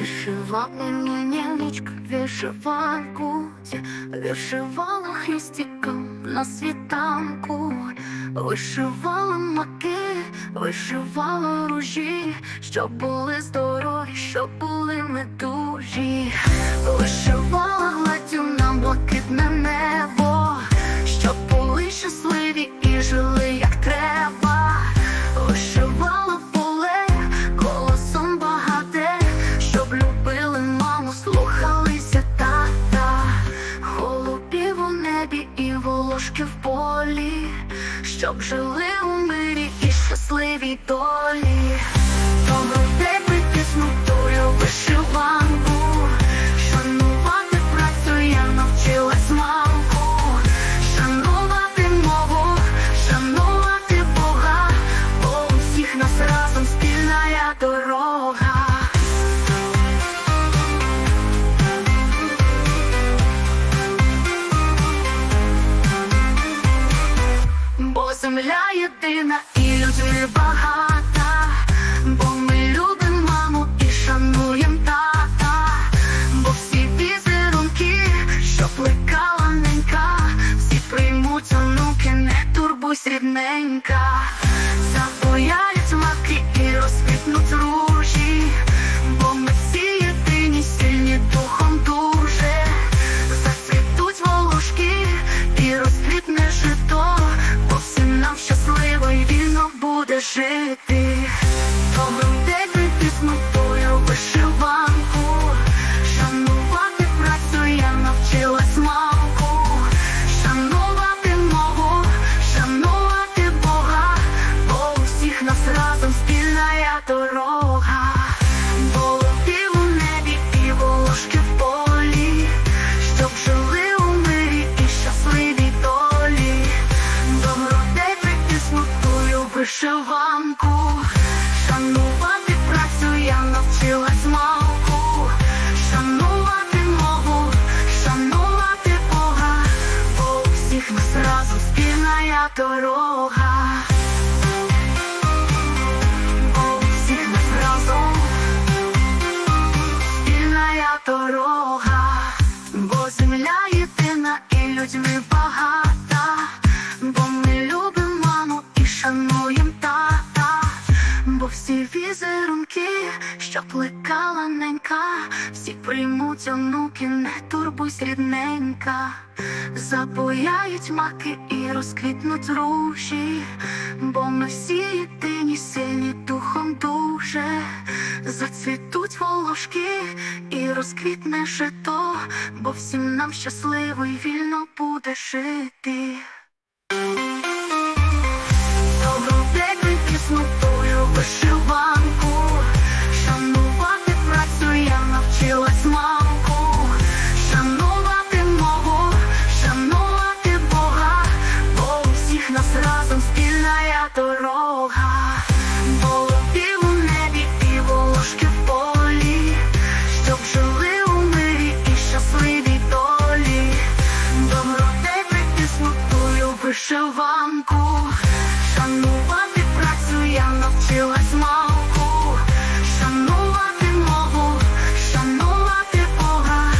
Вишивала мені нічка вишиванку, вишивала хрестиком на світанку, вишивала маки, вишивала ружі, щоб були здорові, щоб були недужі, вишивала гладдю нам блакитне небо, щоб були щасливі і жили як треба. Вишивала щоб жили у мирі і щасливій долі. Добру тебе тиснутую вишиванку, шанувати працю навчилась мамку, шанувати мову, шанувати Бога, бо у всіх нас разом спільна дорога. Земля єдина і людей багата, бо ми любимо маму і шануємо тата, бо всі візерунки, що плекала ненька, всі приймуть онуки, не турбуй рідненька, дорога. Голубів у небі і волошки в полі, щоб жили у мирі і щасливій долі. Добродей притиснутую вишиванку, шанувати працю я навчилась мавку, шанувати мову, шанувати Бога, бо у всіх нас разом спільна дорога. Багата, бо ми любимо маму і шануємо тата, бо всі візерунки, що плекала ненька, всі приймуть онуки, не турбуйся, рідненька, забояють маки і розквітнуть ружі, бо ми всі єдині, сильні духом дуже, зацвітуть волошки і розквітне жито, бо всім нам щасливо і вільно буде жити. вишиванку, шанувати працю, я навчилась малку, шанувати мову, шанувати Бога,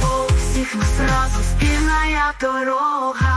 бо у всіх нас разом спільна дорога.